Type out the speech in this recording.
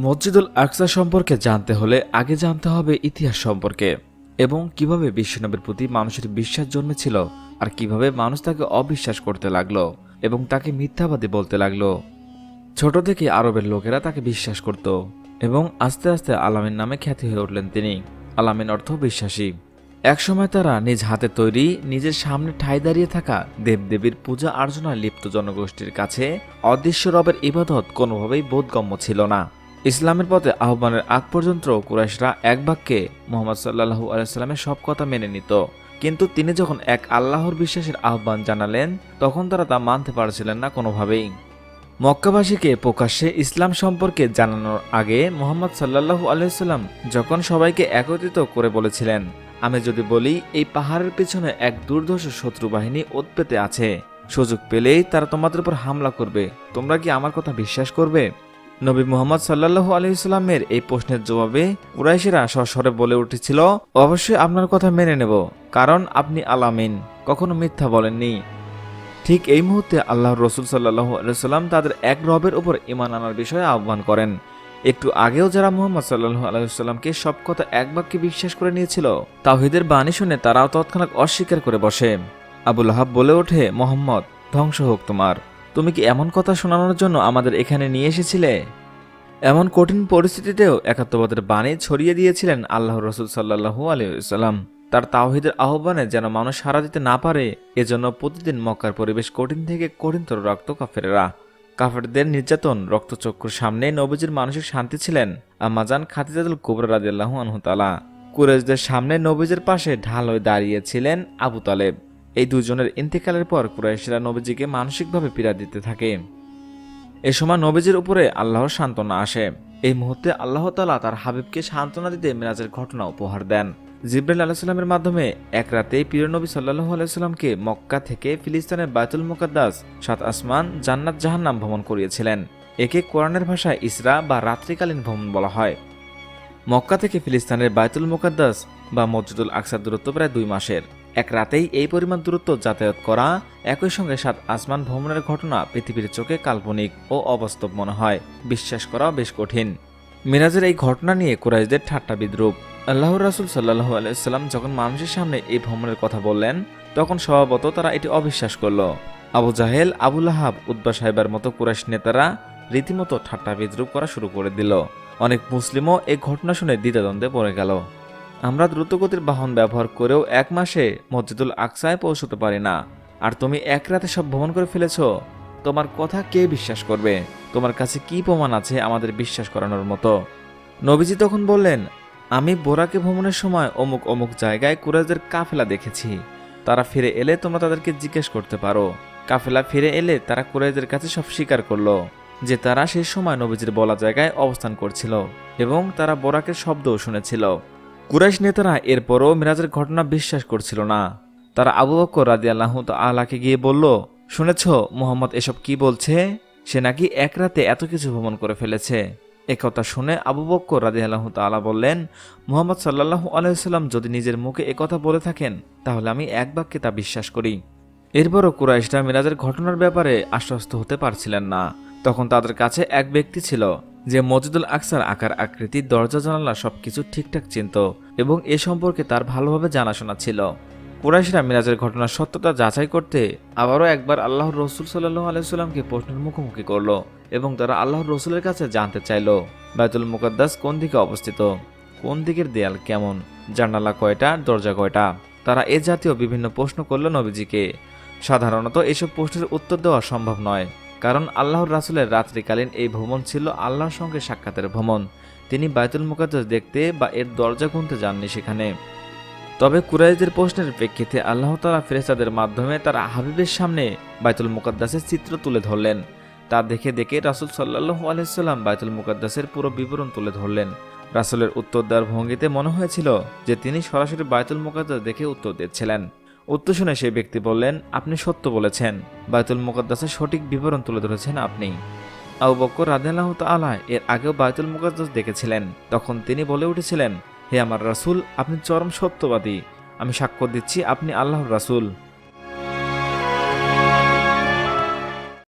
মসজিদুল আকসা সম্পর্কে জানতে হলে আগে জানতে হবে ইতিহাস সম্পর্কে এবং কীভাবে বিশ্বনবীর প্রতি মানুষের বিশ্বাস জন্মেছিল আর কীভাবে মানুষ তাকে অবিশ্বাস করতে লাগল এবং তাকে মিথ্যাবাদী বলতে লাগল। ছোট থেকে আরবের লোকেরা তাকে বিশ্বাস করত এবং আস্তে আস্তে আলামিন নামে খ্যাতি হয়ে উঠলেন তিনি। আলামিন অর্থ বিশ্বাসী। একসময় তারা নিজ হাতে তৈরি নিজের সামনে ঠাই দাঁড়িয়ে থাকা দেবদেবীর পূজা আর্চনায় লিপ্ত জনগোষ্ঠীর কাছে অদৃশ্য রবের ইবাদত কোনোভাবেই বোধগম্য ছিল না। ইসলামের পথে আহ্বানের আগ পর্যন্ত কুরাইশরা এক বাক্যে মোহাম্মদ সাল্লাহু আলাইস্লামের সব কথা মেনে নিত। কিন্তু তিনি যখন এক আল্লাহর বিশ্বাসের আহ্বান জানালেন, তখন তারা তা মানতে পারছিলেন না কোনোভাবেই। মক্কাবাসীকে প্রকাশ্যে ইসলাম সম্পর্কে জানানোর আগে মোহাম্মদ সাল্লাহু আলাইসাল্লাম যখন সবাইকে একত্রিত করে বলেছিলেন, আমি যদি বলি, এই পাহাড়ের পেছনে এক দুর্ধর্ষ শত্রু বাহিনী ওত পেতে আছে। সুযোগ পেলেই তারা তোমাদের উপর হামলা করবে। তোমরা কি আমার কথা বিশ্বাস করবে? নবী মোহাম্মদ সাল্লাহু আলহিসাল্লামের এই প্রশ্নের জবাবে কুরাইশেরা সস্বরে বলে উঠেছিল, অবশ্যই আপনার কথা মেনে নেব, কারণ আপনি আলামিন, কখনো মিথ্যা বলেননি। ঠিক এই মুহূর্তে আল্লাহ রসুল সাল্লাহু আলাইসাল্লাম তাদের এক রবের উপর ইমান আনার বিষয়ে আহ্বান করেন। একটু আগেও যারা মোহাম্মদ সাল্লাহু আলাইসাল্লামকে সব কথা এক বাক্যে বিশ্বাস করে নিয়েছিল তাহিদের বাণী শুনে তারাও তৎক্ষণাৎ অস্বীকার করে বসে। আবুল আহাব বলে ওঠে, মোহাম্মদ, ধ্বংস হোক তোমার। তুমি কি এমন কথা শোনানোর জন্য আমাদের এখানে নিয়ে এসেছিলে? এমন কঠিন পরিস্থিতিতেও একাত্মবাদের বাণী ছড়িয়ে দিয়েছিলেন আল্লাহ রসুল সাল্লাহু আলিয়াল্লাম তার তাওহিদের আহ্বানে যেন মানুষ সাড়া দিতে না পারে, এজন্য প্রতিদিন মক্কার পরিবেশ কঠিন থেকে কঠিনতর রক্ত কাফেরেরা। কাফেরদের নির্যাতন, রক্তচক্ষুর সামনে নবীজির মানসিক শান্তি ছিলেন আম্মাজান খাতিজাদুল কুবরা রাদিয়াল্লাহু আনহু তালা কুরেশদের সামনে নবীজের পাশে ঢাল হয়ে দাঁড়িয়েছিলেন আবু তালেব। এই দুজনের ইন্তেকালের পর কুরাইশরা নবীজিকে মানসিকভাবে পীড়া দিতে থাকে। এ সময় নবীজির উপরে আল্লাহর সান্ত্বনা আসে। এই মুহূর্তে আল্লাহ তালা তার হাবিবকে সান্ত্বনা দিতে মিরাজের ঘটনা উপহার দেন। জিব্রাইল আলাহিসাল্লামের মাধ্যমে এক রাতে প্রিয় নবী সাল্লাহ আলাইসাল্লামকে মক্কা থেকে ফিলিস্তিনের বায়তুল মুকাদ্দাস, সাত আসমান, জান্নাত, জাহান্নাম ভ্রমণ করিয়েছিলেন। একে কোরআনের ভাষায় ইসরা বা রাত্রিকালীন ভ্রমণ বলা হয়। মক্কা থেকে ফিলিস্তিনের বায়তুল মুকাদ্দাস বা মসজিদুল আকসার দূরত্ব প্রায় দুই মাসের। এক রাতেই এই পরিমাণ দূরত্ব যাতায়াত করা, একই সঙ্গে সাত আসমান ভ্রমণের ঘটনা পৃথিবীর চোখে কাল্পনিক ও অবাস্তব মনে হয়। বিশ্বাস করা বেশ কঠিন। মিরাজের এই ঘটনা নিয়ে কুরাইশদের ঠাট্টা বিদ্রুপ। আল্লাহ রাসুল সাল্লাহ আলাইসাল্লাম যখন মানুষের সামনে এই ভ্রমণের কথা বললেন, তখন স্বভাবত তারা এটি অবিশ্বাস করল। আবু জাহেল আবুল আহাব উদ্বা সাহেবের মতো কুরাইশ নেতারা রীতিমতো ঠাট্টা বিদ্রুপ করা শুরু করে দিল। অনেক মুসলিমও এই ঘটনা শুনে দ্বিধাদ্বন্দ্বে পড়ে গেল। আমরা দ্রুতগতির বাহন ব্যবহার করেও এক মাসে মসজিদুল আকসায় পৌঁছতে পারি না। আর তুমি এক রাতে সব ভ্রমণ করে ফেলেছ? তোমার কথা কে বিশ্বাস করবে? তোমার কাছে কি প্রমাণ আছে আমাদের বিশ্বাস করানোর মতো? নবীজি তখন বললেন, আমি বোরাকে ভ্রমণের সময় অমুক অমুক জায়গায় কুরাইশদের কাফেলা দেখেছি। তারা ফিরে এলে তোমরা তাদেরকে জিজ্ঞেস করতে পারো। কাফেলা ফিরে এলে তারা কুরাইশদের কাছে সব স্বীকার করল, যে তারা সেই সময় নবীজির বলা জায়গায় অবস্থান করছিল এবং তারা বোরাকের শব্দও শুনেছিল। কুরাইশ নেতারা এরপরও মিরাজের ঘটনা বিশ্বাস করছিল না। তারা আবু বকর রাজি আল্লাহ আলাকে গিয়ে বলল, শুনেছ মোহাম্মদ এসব কি বলছে? সে নাকি এক রাতে এত কিছু ভ্রমণ করে ফেলেছে। একথা শুনে আবু বক্কর রাজি আল্লাহ তালা বললেন, মোহাম্মদ সাল্লাহু আলাইসাল্লাম যদি নিজের মুখে একথা বলে থাকেন, তাহলে আমি এক বাক্যে তা বিশ্বাস করি। এরপরও কুরাইশরা মিরাজের ঘটনার ব্যাপারে আশ্বস্ত হতে পারছিলেন না। তখন তাদের কাছে এক ব্যক্তি ছিল, যে মজিদুল আকসার আকার আকৃতি, দরজা, জানালা সবকিছু ঠিকঠাক চিনত এবং এ সম্পর্কে তার ভালোভাবে জানাশোনা ছিল। কুরাইশরা মিরাজের ঘটনার সত্যতা যাচাই করতে আবারও একবার আল্লাহর রসুল সাল্লাহ আলাইসাল্লামকে প্রশ্নের মুখোমুখি করল এবং তারা আল্লাহর রসুলের কাছে জানতে চাইল বায়তুল মুকদ্দাস কোন দিকে অবস্থিত, কোন দিকের দেয়াল কেমন, জানালা কয়টা, দরজা কয়টা? তারা এ জাতীয় বিভিন্ন প্রশ্ন করল নবীজিকে। সাধারণত এসব প্রশ্নের উত্তর দেওয়া সম্ভব নয়। কারণ আল্লাহর রাসুলের রাত্রিকালীন এই ভ্রমণ ছিল আল্লাহর সঙ্গে সাক্ষাতের ভ্রমণ। তিনি বায়তুল মুকাদ্দাস দেখতে বা এর দরজা গুনতে যাননি সেখানে। তবে কুরাইশদের প্রশ্নের প্রেক্ষিতে আল্লাহ তালা ফেরেস্তাদের মাধ্যমে তার হাবিবের সামনে বায়তুল মুকাদ্দাসের চিত্র তুলে ধরলেন। তা দেখে দেখে রাসুল সাল্লাহ আলাইসাল্লাম বায়তুল মুকাদ্দাসের পুরো বিবরণ তুলে ধরলেন। রাসুলের উত্তর দেওয়ার ভঙ্গিতে মনে হয়েছিল যে তিনি সরাসরি বায়তুল মুকাদ্দাস দেখে উত্তর দিচ্ছিলেন। উত্তর শুনে সেই ব্যক্তি বললেন, আপনি সত্য বলেছেন। বায়তুল মুকাদ্দাসের সঠিক বিবরণ তুলে ধরেছেন আপনি। আবু বক্কর রাদিয়াল্লাহ আলাহ এর আগেও বায়তুল মুকাদ্দাস দেখেছিলেন। তখন তিনি বলে উঠেছিলেন, হে আমার রাসুল, আপনি চরম সত্যবাদী। আমি সাক্ষ্য দিচ্ছি আপনি আল্লাহর রাসুল।